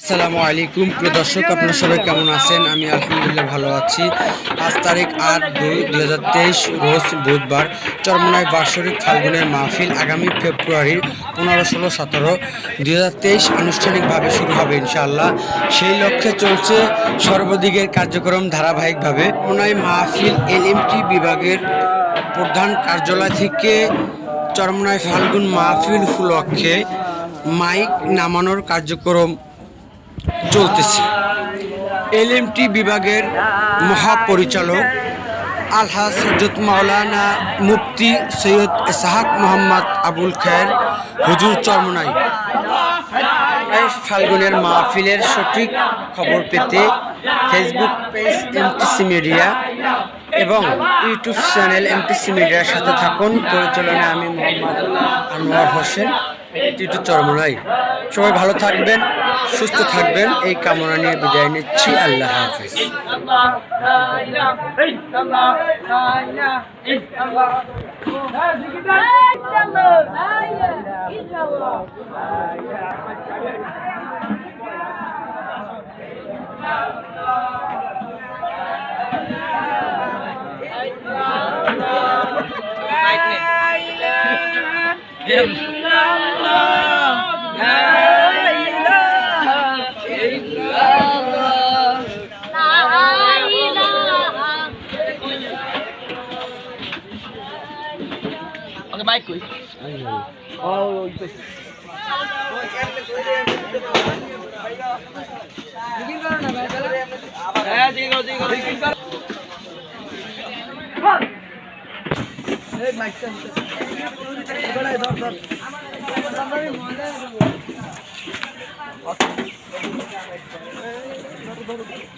আসসালামু আলাইকুম। প্রিয় দর্শক, আপনারা সবাই কেমন আছেন? আমি আলহামদুলিল্লাহ ভালো আছি। আজ তারিখ আট দুই দুই হাজার তেইশ, রোজ বুধবার, চরমনায় বার্ষিক ফাল্গুনের মাহফিল আগামী ফেব্রুয়ারির পনেরো, ষোলো, সতেরো, দুই হাজার তেইশ আনুষ্ঠানিকভাবে শুরু হবে ইনশাআল্লাহ। সেই লক্ষ্যে চলছে সর্বদিকের কার্যক্রম ধারাবাহিকভাবে। চরমনায় মাহফিল এলএমটি বিভাগের প্রধান কার্যালয় থেকে চরমনায় ফাল্গুন মাহফিল উপলক্ষে মাইক নামানোর কার্যক্রম চলতেছে। এলএমটি বিভাগের মহাপরিচালক আলহাজ হজরত মাওলানা মুফতি সৈয়দ সাহাক মোহাম্মদ আবুল খায়ের হুজুর চরমনাই। ফাল্গুনের মাহফিলের সঠিক খবর পেতে ফেসবুক পেজ এমটিসি মিডিয়া এবং ইউটিউব চ্যানেল এমটিসি মিডিয়ার সাথে থাকুন। পরিচালনায় আমি মোহাম্মদ আনোয়ার হোসেন, টিটু চরমনাই। সবাই ভালো থাকবেন সুস্থ থাকবেন। এই কামনা নিয়ে বিদায় নিচ্ছি। আল্লাহ হাফিজ। Baik kuy. Eh, sige ko, sige ko, sige ko. La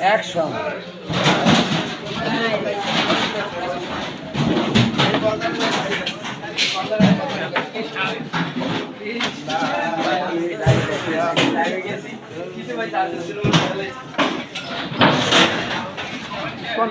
Action কোন